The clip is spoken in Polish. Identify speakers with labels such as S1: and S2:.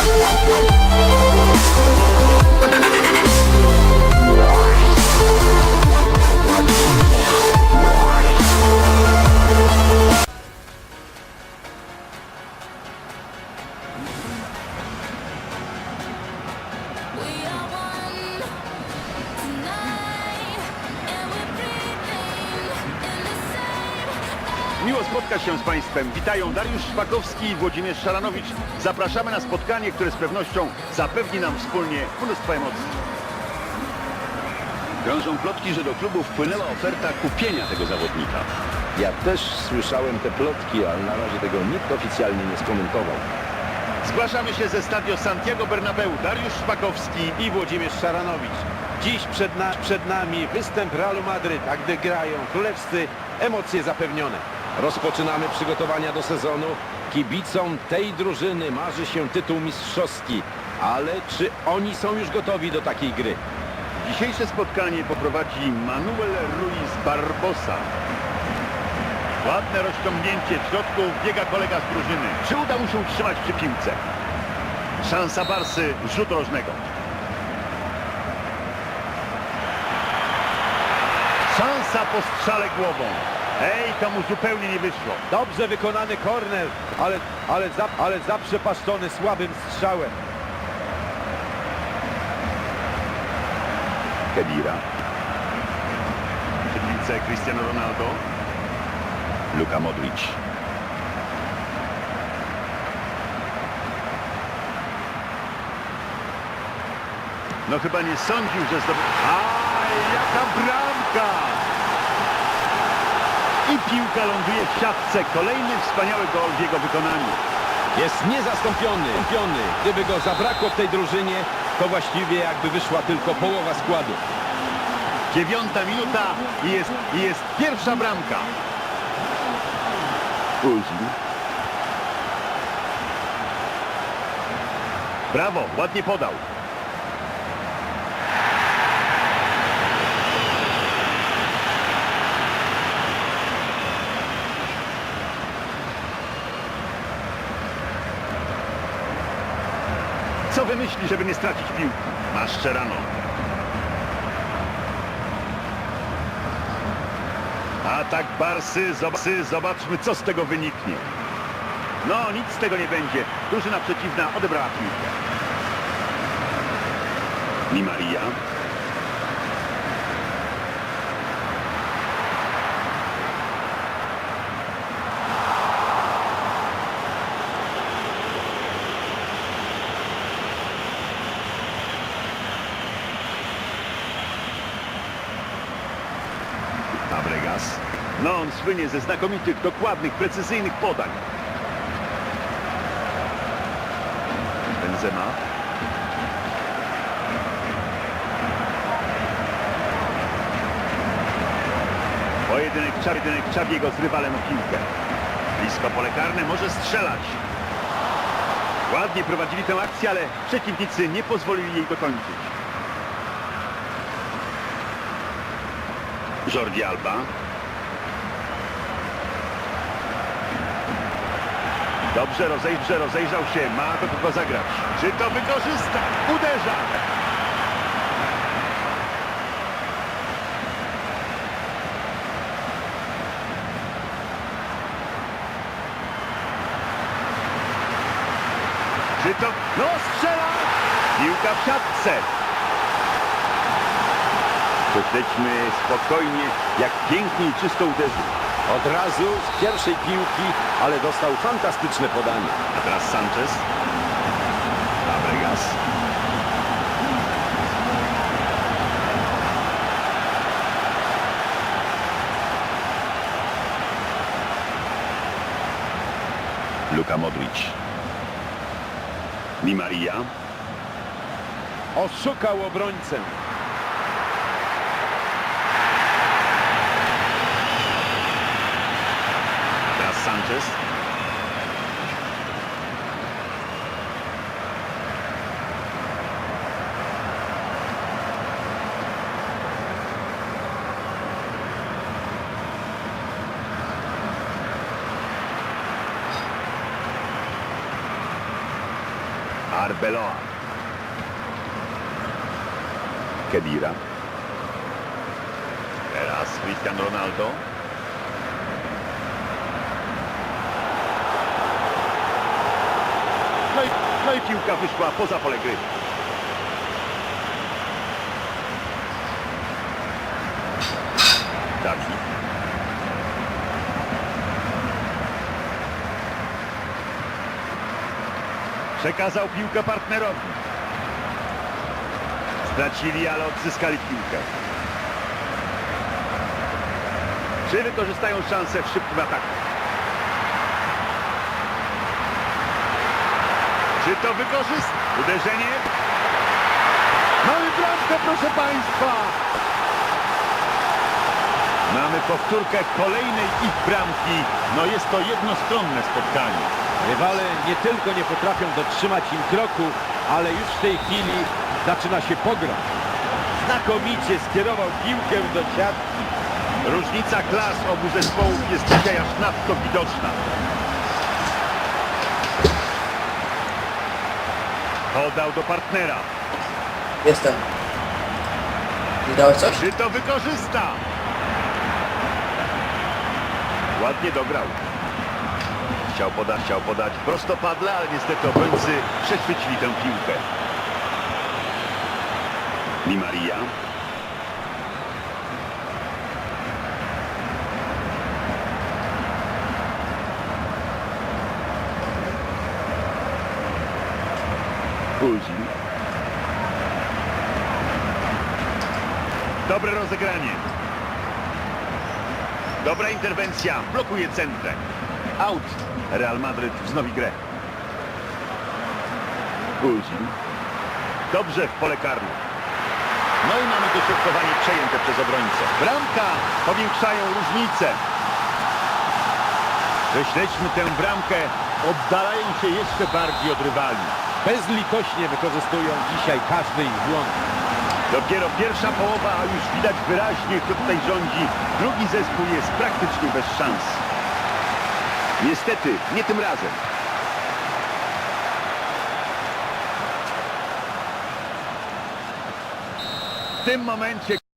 S1: Thank you.
S2: Miło spotkać się z Państwem. Witają Dariusz Szpakowski i Włodzimierz Szaranowicz. Zapraszamy na spotkanie, które z pewnością zapewni nam wspólnie mnóstwo emocji. Krążą plotki, że do klubu wpłynęła oferta kupienia tego zawodnika.
S3: Ja też słyszałem te plotki, ale na razie tego nikt oficjalnie nie skomentował.
S2: Zgłaszamy się ze stadio Santiago Bernabeu. Dariusz Szpakowski
S4: i Włodzimierz Szaranowicz. Dziś przed, na, przed nami występ Realu Madryt, a gdy grają królewscy, emocje zapewnione. Rozpoczynamy przygotowania do sezonu. Kibicom tej drużyny marzy się tytuł mistrzowski, ale czy oni są już gotowi do takiej gry?
S2: Dzisiejsze spotkanie poprowadzi Manuel Ruiz Barbosa. Ładne rozciągnięcie w środku, biega kolega z drużyny. Czy uda mu się utrzymać przy piłce? Szansa Barsy, rzut rożnego. Szansa po strzale głową. Ej, to mu zupełnie nie wyszło.
S4: Dobrze wykonany korner, ale, ale, za, ale zaprzepaszczony słabym strzałem.
S2: Kedira. Przy piłce Cristiano Ronaldo. Luka Modric. No chyba nie sądził, że zdobył... Aj, jaka bramka! I piłka ląduje w siatce. Kolejny wspaniały gol w jego wykonaniu.
S4: Jest niezastąpiony. Piony. Gdyby go zabrakło w tej drużynie, to właściwie jakby wyszła tylko połowa składu.
S2: Dziewiąta minuta i jest, i jest pierwsza bramka. Brawo, ładnie podał. Wymyśli, żeby nie stracić piłki? Maszczerano. Atak Barsy, zobaczy, zobaczmy co z tego wyniknie. No, nic z tego nie będzie. Drużyna przeciwna odebrała piłkę. Di Maria. Fabregas. No, on słynie ze znakomitych, dokładnych, precyzyjnych podań. Benzema. Pojedynek, pojedynek Czabiego z rywalem o piłkę. Blisko pole karne, może strzelać. Ładnie prowadzili tę akcję, ale przeciwnicy nie pozwolili jej dokończyć. Jordi Alba. Dobrze rozejrze, rozejrzał się, ma do kogo zagrać. Czy to wykorzysta? Uderza! Czy to... No strzela! Piłka w siatce. Prześledźmy spokojnie, jak pięknie i czysto uderzył.
S4: Od razu z pierwszej piłki, ale dostał fantastyczne podanie.
S2: A teraz Sanchez. Fabregas. Luka Modric. Di Maria.
S4: Oszukał obrońcę.
S2: Sanchez. Arbeloa. Kedira. Teraz Cristiano Ronaldo. No i, piłka wyszła poza pole gry. Dawid. Przekazał piłkę partnerowi. Stracili, ale odzyskali piłkę. Czy wykorzystają szansę w szybkim ataku? Czy to wykorzysta? Uderzenie? Mamy bramkę, proszę Państwa! Mamy powtórkę kolejnej ich bramki. No jest to jednostronne spotkanie.
S4: Rywale nie tylko nie potrafią dotrzymać im kroku, ale już w tej chwili zaczyna się pogra. Znakomicie skierował piłkę do siatki.
S2: Różnica klas obu zespołów jest dzisiaj aż nadto widoczna. Podał do partnera.
S5: Jestem. Widałeś coś?
S2: Czy to wykorzysta? Ładnie dograł. Chciał podać, chciał podać prostopadle, ale niestety obrońcy przechwycili tę piłkę. Di Maria. Rozegranie. Dobra interwencja. Blokuje centrę. Out. Real Madryt wznowi grę. Guzin. Dobrze w pole karne. No i mamy dośrodkowanie przejęte przez obrońcę. Bramka. Powiększają różnicę. Prześledźmy tę bramkę. Oddalają się jeszcze bardziej od rywali.
S4: Bezlitośnie wykorzystują dzisiaj każdy ich błąd.
S2: Dopiero pierwsza połowa, a już widać wyraźnie, kto tutaj rządzi. Drugi zespół jest praktycznie bez szans. Niestety, nie tym razem. W tym momencie